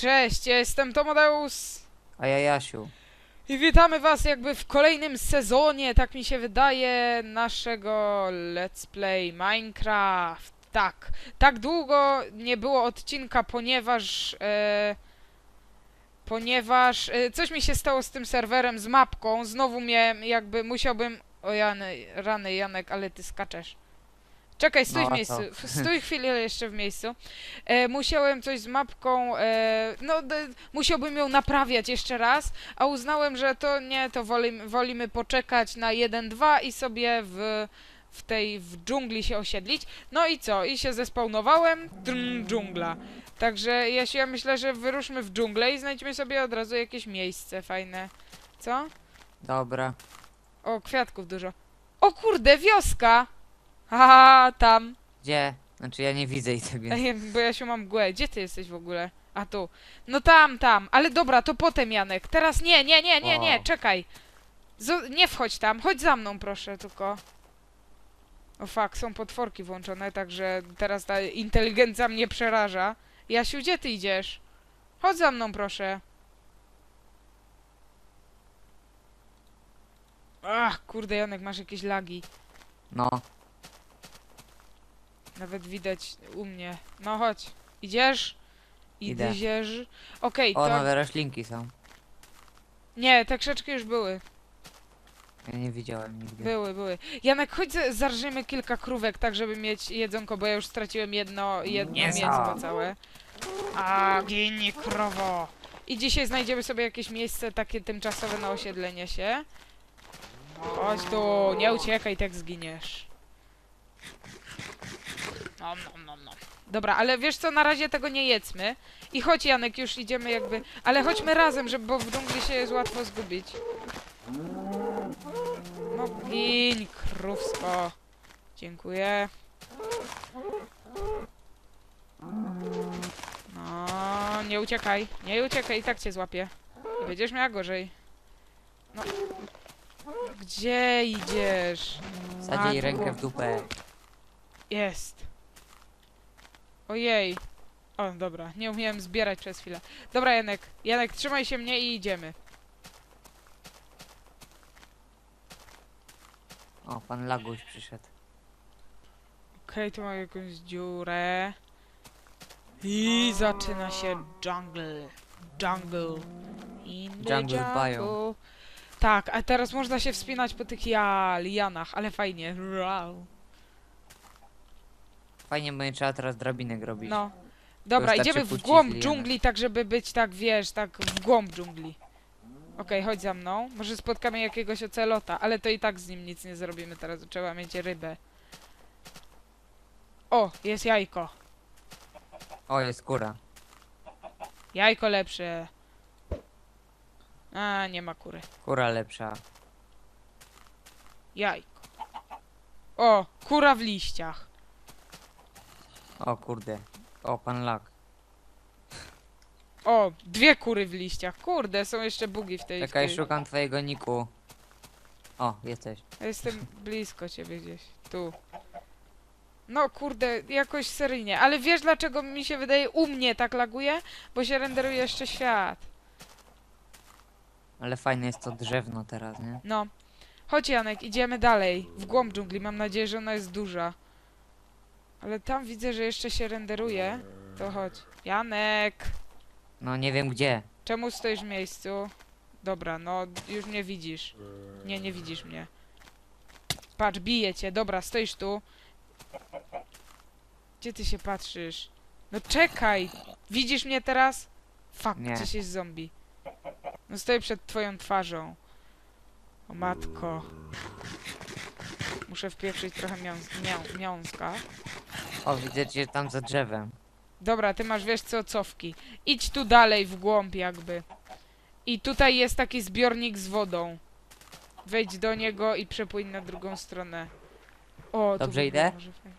Cześć, ja jestem Tomodeus A ja Jasiu. i witamy was jakby w kolejnym sezonie, tak mi się wydaje, naszego Let's Play Minecraft. Tak, tak długo nie było odcinka, ponieważ... E, ponieważ e, coś mi się stało z tym serwerem, z mapką, znowu miałem jakby, musiałbym... O Jany, rany Janek, ale ty skaczesz. Czekaj, stój No, w a miejscu, co? stój chwilę jeszcze w miejscu. E, musiałem coś z mapką, e, no d, musiałbym ją naprawiać jeszcze raz, a uznałem, że to nie, to wolimy, wolimy poczekać na 1-2 i sobie w, w tej w dżungli się osiedlić. No i co? I się zespawnowałem, drn, dżungla. Także Jasiu, ja myślę, że wyruszmy w dżunglę i znajdźmy sobie od razu jakieś miejsce fajne. Co? Dobra. O, kwiatków dużo. O kurde, wioska! Haha, tam. Gdzie? Znaczy ja nie widzę i tak więc. Ej, bo ja się mam mgłę. Gdzie ty jesteś w ogóle? A tu. No tam, tam. Ale dobra, to potem Janek. Teraz nie, nie, nie, nie, nie, O. czekaj. Nie wchodź tam. Chodź za mną, proszę, tylko. O fuck, są potworki włączone, także teraz ta inteligencja mnie przeraża. Jasiu, gdzie ty idziesz? Chodź za mną, proszę. Ach, kurde, Janek, masz jakieś lagi. No. Nawet widać u mnie. No chodź. Idziesz? Idę. Idziesz? Okej, O, to... nowe roślinki są. Nie, te krzaczki już były. Ja nie widziałem nigdy. Były, były. Janek, chodź za- zarżymy kilka krówek, tak żeby mieć jedzonko, bo ja już straciłem jedno, jedno Mięso. całe. A, gini krowo. I dzisiaj znajdziemy sobie jakieś miejsce takie tymczasowe na osiedlenie się. Chodź tu, nie uciekaj, tak zginiesz. Nom, nom, nom, nom. Dobra, ale wiesz co, na razie tego nie jedzmy. I chodź Janek, już idziemy jakby... Ale chodźmy razem, żeby, bo w dżungli się jest łatwo zgubić. No gin, krówsko. Dziękuję. No, nie uciekaj, nie uciekaj, i tak cię złapię. Będziesz miała gorzej. No. Gdzie idziesz? Sadzi jej A, rękę w dupę. Jest. Ojej. O, dobra, nie umiałem zbierać przez chwilę. Dobra, Janek, Janek, trzymaj się mnie i idziemy. O, pan Laguś przyszedł. Okej, tu mam jakąś dziurę. I zaczyna się jungle. Jungle. In the Jungle jungle. biome. Tak, a teraz można się wspinać po tych ja, lianach, ale fajnie. Wow. Fajnie, bo nie trzeba teraz drabinek robić. No. Dobra, Wystarczy idziemy w głąb dżungli, tak żeby być tak, wiesz, tak w głąb dżungli. Okej, chodź za mną. Może spotkamy jakiegoś ocelota, ale to i tak z nim nic nie zrobimy teraz. Trzeba mieć rybę. O, jest jajko. O, jest kura. Jajko lepsze. A, nie ma kury. Kura lepsza. Jajko. O, kura w liściach. O kurde. O, pan Lag. O, dwie kury w liściach. Kurde, są jeszcze bugi w tej... w Czekaj, tej. szukam twojego niku. O, jesteś. Ja Jestem blisko ciebie gdzieś. Tu. No kurde, jakoś seryjnie. Ale wiesz dlaczego mi się wydaje u mnie tak laguje? Bo się renderuje jeszcze świat. Ale fajne jest to drzewno teraz, nie? No. Chodź Janek, idziemy dalej. W głąb dżungli. Mam nadzieję, że ona jest duża. Ale tam widzę, że jeszcze się renderuje. To chodź. Janek! No nie wiem gdzie. Czemu stoisz w miejscu? Dobra, no już mnie widzisz. Nie, nie widzisz mnie. Patrz, bije cię. Dobra, stoisz tu. Gdzie ty się patrzysz? No czekaj! Widzisz mnie teraz? Fuck, Nie. gdzieś jest zombie. No stoję przed twoją twarzą. O matko. Muszę wpieprzyć trochę miąs mią miąska. O, widzę cię tam za drzewem. Dobra, ty masz wiesz co, cofki. Idź tu dalej w głąb jakby. I tutaj jest taki zbiornik z wodą. Wejdź do niego i przepłyń na drugą stronę. O, tu Dobrze idę? może fajnie.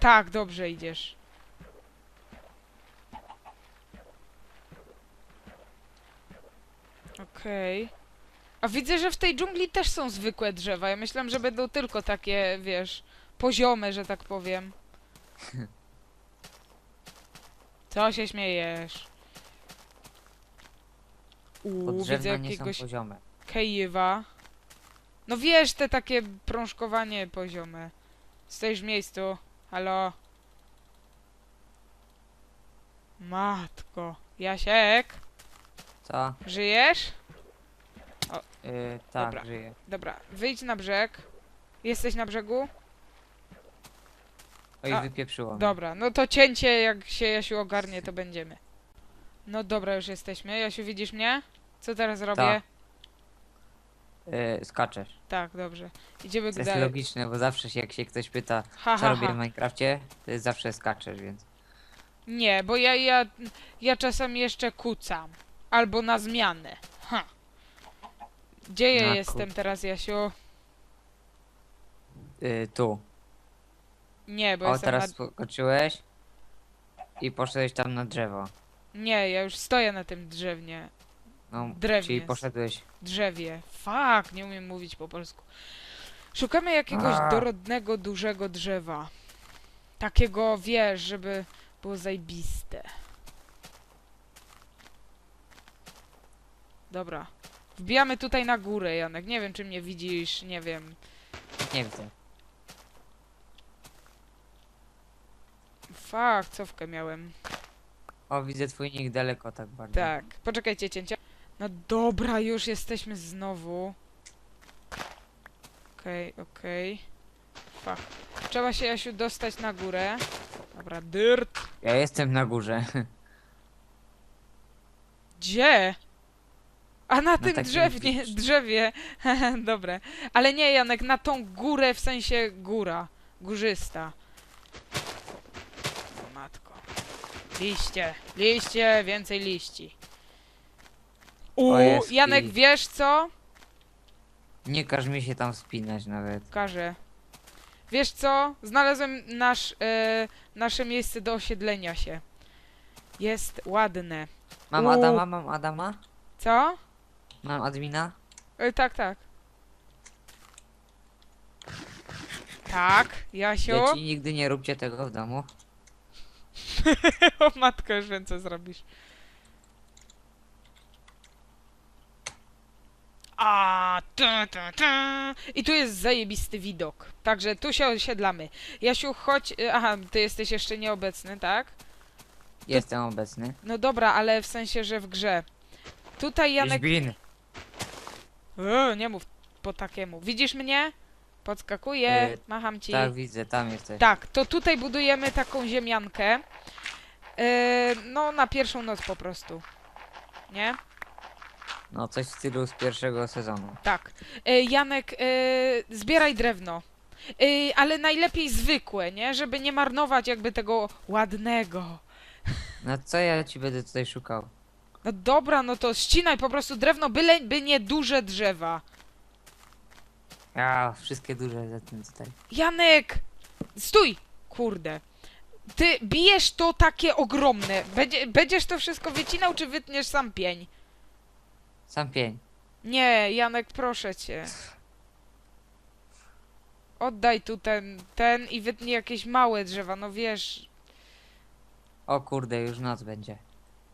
Tak, dobrze idziesz. Okej. A widzę, że w tej dżungli też są zwykłe drzewa. Ja myślałem, że będą tylko takie, wiesz, poziome, że tak powiem. Co się śmiejesz? Bo Uuu, widzę drzewna nie są jakiegoś poziome. Kejwa. No wiesz, te takie prążkowanie poziome. Stoisz w miejscu. Halo? Matko. Jasiek? Co? Żyjesz? Yy, tak, Dobra. żyję. Dobra, wyjdź na brzeg. Jesteś na brzegu? Oj, A, wypieprzyło mnie. Dobra, no to cięcie, jak się Jasiu ogarnie, to będziemy. No dobra, już jesteśmy. Jasiu, widzisz mnie? Co teraz robię? Yy, skaczesz. Tak, dobrze. Idziemy To jest dalej. logiczne, bo zawsze się, jak się ktoś pyta, Ha, co ha, robię w ha. Minecrafcie, to jest zawsze skaczesz, więc... Nie, bo ja, ja, ja czasami jeszcze kucam. Albo na zmianę. Ha. Gdzie ja Na jestem teraz, Jasiu? Yy, tu. Nie, bo O, jestem teraz na... skoczyłeś i poszedłeś tam na drzewo. Nie, ja już stoję na tym drzewnie. No, Drewnie czyli jest. poszedłeś... Drzewie. Fuck, nie umiem mówić po polsku. Szukamy jakiegoś A. dorodnego, dużego drzewa. Takiego, wiesz, żeby było zajbiste. Dobra. Wbijamy tutaj na górę, Janek. Nie wiem, czy mnie widzisz, nie wiem. Nie widzę. Fuck, cofkę miałem. O, widzę twój nick daleko tak bardzo. Tak, poczekajcie, cięcia. No dobra, już jesteśmy znowu. Okej, okej. Fuck. Trzeba się, Jasiu, dostać na górę. Dobra, dyrt. Ja jestem na górze. Gdzie? A na tym takim drzewnie, wicz- drzewie. Dobre. Ale nie, Janek, na tą górę w sensie góra. Górzysta. Matko. Liście, liście, więcej liści. U, jest Janek, i- wiesz co? Nie każ mi się tam wspinać nawet. Każę. Wiesz co? Znalazłem nasz, e, nasze miejsce do osiedlenia się. Jest ładne. Mam U. Adama, mam Adama? Co? Mam admina? E, tak, tak. Tak, Jasiu. Dzieci, nigdy nie róbcie tego w domu. o matko, już wiem co zrobisz. A, ta, ta, ta. I tu jest zajebisty widok. Także tu się osiedlamy. Jasiu, chodź. y, Aha, ty jesteś jeszcze nieobecny, tak? Jestem obecny. No dobra, ale w sensie, że w grze. Tutaj Janek. Janek... O, nie mów po takiemu. Widzisz mnie? Podskakuję, Y, macham ci. Tak, widzę, tam jesteś. Tak, to tutaj budujemy taką ziemiankę. E, no, na pierwszą noc po prostu. Nie? No, coś w stylu z pierwszego sezonu. Tak. E, Janek, e, zbieraj drewno. E, ale najlepiej zwykłe, nie? Żeby nie marnować jakby tego ładnego. No co ja ci będę tutaj szukał? No dobra, no to ścinaj po prostu drewno, byle by nie duże drzewa. Ja, wszystkie duże za tym tutaj. Janek! Stój! Kurde. Ty bijesz to takie ogromne. Będzie, będziesz to wszystko wycinał, czy wytniesz sam pień? Sam pień. Nie, Janek, proszę cię. Oddaj tu ten, ten i wytnij jakieś małe drzewa, no wiesz. O kurde, już noc będzie.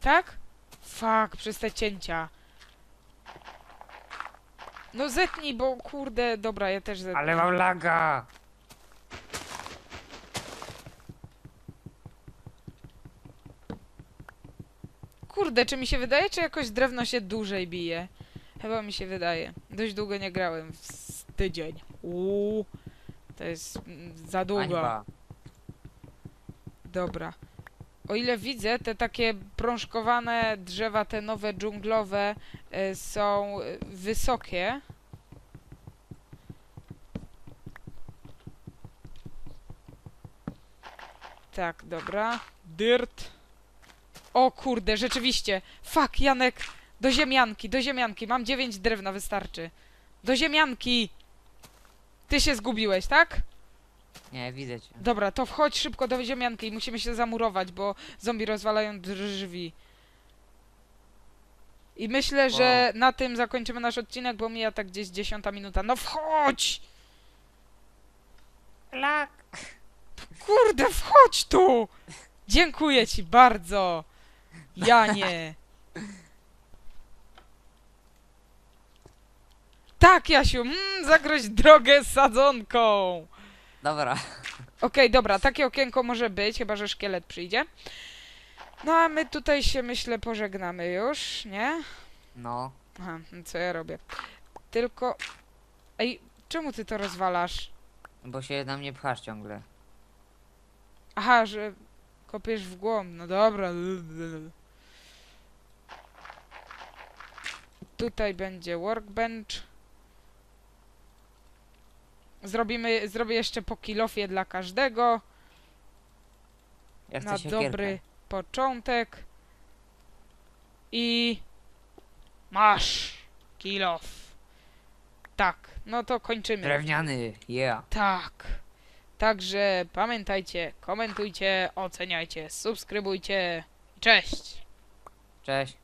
Tak? Fuck, przez te cięcia. No zetnij, bo kurde, dobra, ja też zetnę. Ale mam laga! Kurde, czy mi się wydaje, czy jakoś drewno się dłużej bije? Chyba mi się wydaje. Dość długo nie grałem, z tydzień. Uuu, to jest mm, za długo. Hańba. Dobra. O ile widzę, te takie prążkowane drzewa, te nowe dżunglowe e, są e, wysokie. Tak, dobra. Dirt. O kurde, rzeczywiście. Fuck, Janek. Do ziemianki, do ziemianki. Mam dziewięć drewna, wystarczy. Do ziemianki. Ty się zgubiłeś, tak? Nie, widzę cię. Dobra, to wchodź szybko do ziemianki i musimy się zamurować, bo zombie rozwalają drzwi. I myślę, że na tym zakończymy nasz odcinek, bo mija tak gdzieś dziesiąta minuta. No wchodź! Lag! Kurde, wchodź tu! Dziękuję ci bardzo, Janie. Tak, Jasiu, mm, zagroź drogę sadzonką. Dobra. Okej, dobra, takie okienko może być, chyba że szkielet przyjdzie. No a my tutaj się myślę pożegnamy już, nie? No. Aha, no co ja robię? Tylko. Ej, czemu ty to rozwalasz? Bo się na mnie pchasz ciągle. Aha, że kopiesz w głąb. No dobra. Tutaj będzie workbench. Zrobimy, zrobię jeszcze po kilofie dla każdego. Ja chcę na siekierkę. dobry początek. I masz kilof. Tak, no to kończymy. Drewniany, yeah. Tak. Także pamiętajcie, komentujcie, oceniajcie, subskrybujcie. Cześć! Cześć.